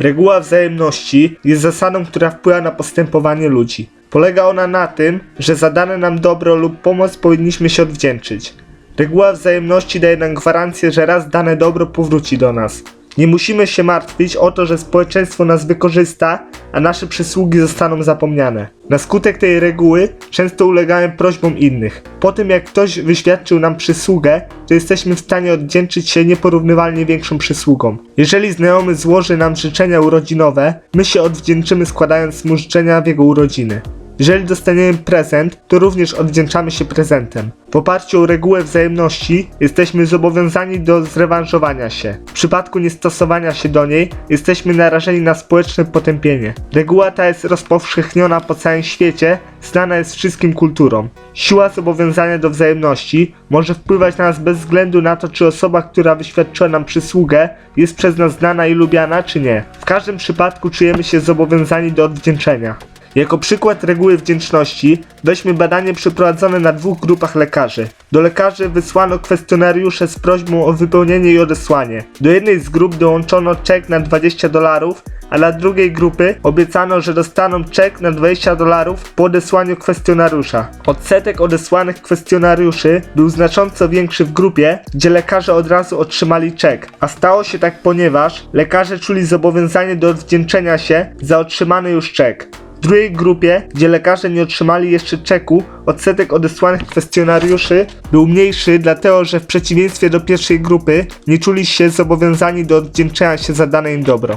Reguła wzajemności jest zasadą, która wpływa na postępowanie ludzi. Polega ona na tym, że za dane nam dobro lub pomoc powinniśmy się odwdzięczyć. Reguła wzajemności daje nam gwarancję, że raz dane dobro powróci do nas. Nie musimy się martwić o to, że społeczeństwo nas wykorzysta, a nasze przysługi zostaną zapomniane. Na skutek tej reguły często ulegamy prośbom innych. Po tym jak ktoś wyświadczył nam przysługę, to jesteśmy w stanie oddzięczyć się nieporównywalnie większą przysługą. Jeżeli znajomy złoży nam życzenia urodzinowe, my się odwdzięczymy składając mu życzenia w jego urodziny. Jeżeli dostaniemy prezent, to również odwdzięczamy się prezentem. W oparciu o regułę wzajemności jesteśmy zobowiązani do zrewanżowania się. W przypadku niestosowania się do niej jesteśmy narażeni na społeczne potępienie. Reguła ta jest rozpowszechniona po całym świecie, znana jest wszystkim kulturom. Siła zobowiązania do wzajemności może wpływać na nas bez względu na to, czy osoba, która wyświadczyła nam przysługę, jest przez nas znana i lubiana, czy nie. W każdym przypadku czujemy się zobowiązani do odwdzięczenia. Jako przykład reguły wdzięczności weźmy badanie przeprowadzone na dwóch grupach lekarzy. Do lekarzy wysłano kwestionariusze z prośbą o wypełnienie i odesłanie. Do jednej z grup dołączono czek na 20 dolarów, a dla drugiej grupy obiecano, że dostaną czek na 20 dolarów po odesłaniu kwestionariusza. Odsetek odesłanych kwestionariuszy był znacząco większy w grupie, gdzie lekarze od razu otrzymali czek, a stało się tak ponieważ lekarze czuli zobowiązanie do odwdzięczenia się za otrzymany już czek. W drugiej grupie, gdzie lekarze nie otrzymali jeszcze czeku, odsetek odesłanych kwestionariuszy był mniejszy, dlatego że w przeciwieństwie do pierwszej grupy nie czuli się zobowiązani do odwdzięczenia się za dane im dobro.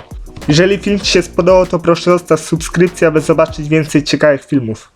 Jeżeli film Ci się spodobał, to proszę zostaw subskrypcję, aby zobaczyć więcej ciekawych filmów.